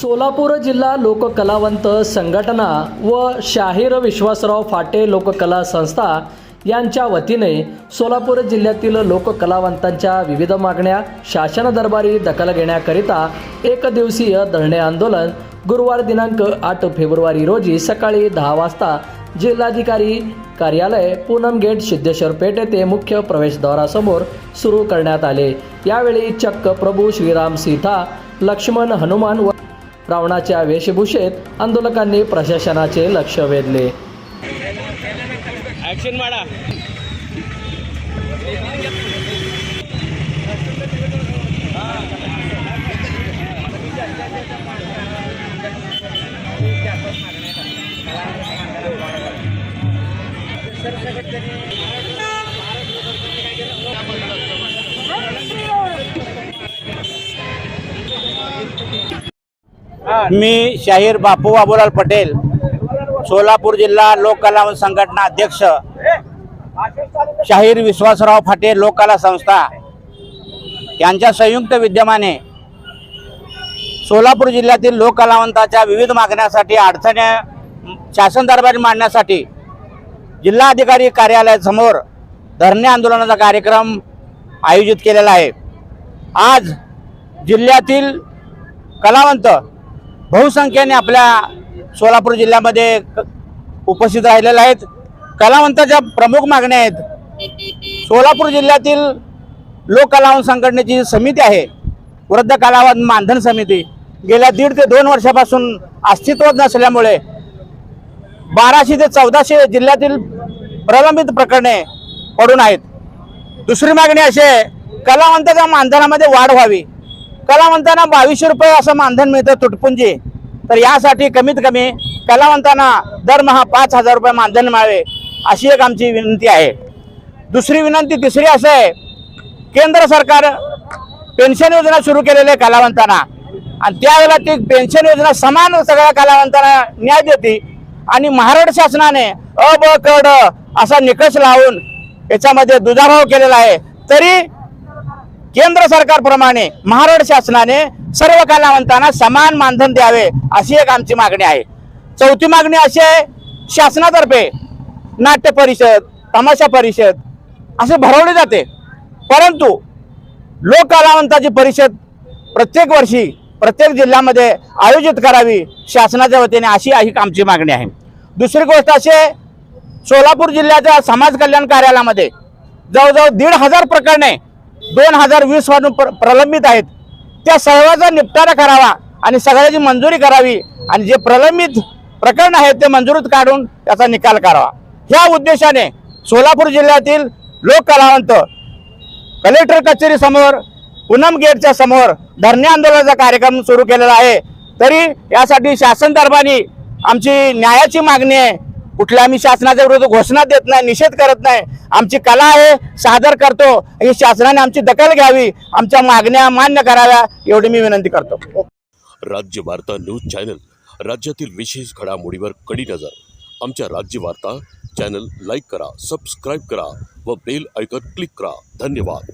सोलापूर जिल्हा लोककलावंत संघटना व शाहीर विश्वासराव फाटे लोककला संस्था यांच्या वतीने सोलापूर जिल्ह्यातील लोककलावंतांच्या विविध मागण्या शासन दरबारी दखल घेण्याकरिता एक दिवसीय धरणे आंदोलन गुरुवार दिनांक आठ फेब्रुवारी रोजी सकाळी दहा वाजता जिल्हाधिकारी कार्यालय पूनम गेट सिद्धेश्वर पेठ येथे मुख्य प्रवेशद्वारासमोर सुरू करण्यात आले. यावेळी चक्क प्रभू श्रीराम सीता लक्ष्मण हनुमान व रावणाच्या वेशभूषेत आंदोलकांनी प्रशासनाचे लक्ष वेधले. मी शाहीर बापू बाबूलाल पटेल सोलापूर जिल्हा लोककला संघटना अध्यक्ष शाहीर विश्वासराव फाटे लोककला संस्था. यांच्या संयुक्त विद्यमाने सोलापूर जिल्ह्यातील लोककलावंताच्या विविध मागण्यासाठी अडचणी शासन दरबारी मांडण्यासाठी जिल्हाधिकारी कार्यालयासमोर धरणे आंदोलनाचा कार्यक्रम आयोजित केलेला आहे. आज जिल्ह्यातील कलावंत बहुसंख्येने आपल्या सोलापूर जिल्ह्यामध्ये उपस्थित राहिलेल्या आहेत. कलावंताच्या प्रमुख मागण्या आहेत. सोलापूर जिल्ह्यातील लोक कलावंत संघटनेची जी समिती आहे वृद्ध कलावंत मानधन समिती गेल्या दीड ते दोन वर्षापासून अस्तित्वात नसल्यामुळे बाराशे ते चौदाशे जिल्ह्यातील प्रलंबित प्रकरणे पडून आहेत. दुसरी मागणी अशी आहे कलावंताच्या मानधनामध्ये वाढ व्हावी. कलावंतांना बावीसशे रुपये असं मानधन मिळतं तुटपुंजी. तर यासाठी कमीत कमी कलावंतांना दरमहा पाच हजार रुपये मानधन मिळावे अशी एक आमची विनंती आहे. दुसरी विनंती तिसरी असं आहे केंद्र सरकार पेन्शन योजना सुरू केलेली आहे कलावंतांना. आणि त्यावेळेला ती पेन्शन योजना समान सगळ्या कलावंतांना न्याय देते आणि महाराष्ट्र शासनाने अ ब असा निकष लावून याच्यामध्ये दुजाभाव केलेला आहे. तरी केंद्र सरकारप्रमाणे महाराष्ट्र शासनाने सर्व कलावंतांना समान मानधन द्यावे अशी एक आमची मागणी आहे. चौथी मागणी अशी आहे शासनातर्फे नाट्य परिषद तमाशा परिषद असे भरवले जाते. परंतु लोक कलावंताची परिषद प्रत्येक वर्षी प्रत्येक जिल्ह्यामध्ये आयोजित करावी शासनाच्या वतीने अशी ही आमची मागणी आहे. दुसरी गोष्ट अशी आहे सोलापूर जिल्ह्याच्या समाज कल्याण कार्यालयामध्ये जवळजवळ दीड हजार प्रकरणे दोन हजार वीस वाजून प्र प्रलंबित आहेत. त्या सर्वांचा निपटारा करावा आणि सगळ्याची मंजुरी करावी आणि जे प्रलंबित प्रकरण आहेत ते मंजुरीत काढून त्याचा निकाल करावा. ह्या उद्देशाने सोलापूर जिल्ह्यातील लोक कलावंत कलेक्टर कचेरी समोर पूनम गेटच्या समोर धरणे आंदोलनाचा कार्यक्रम सुरू केलेला आहे. तरी यासाठी शासन दरबारी आमची न्यायाची मागणी आहे. कुठल्या आम्ही शासनाच्या विरुद्ध घोषणा देत नाही निषेध करत नाही. आमची कला आहे सादर करतो. ही शासनाने आमची दखल घ्यावी आमच्या मागण्या मान्य कराव्या एवढी मी विनंती करतो. राज्य वार्ता न्यूज चॅनल राज्यातील विशेष घडामोडीवर कडी नजर. आमच्या राज्य वार्ता चॅनल लाईक करा सबस्क्राईब करा व बेल ऐकत क्लिक करा. धन्यवाद.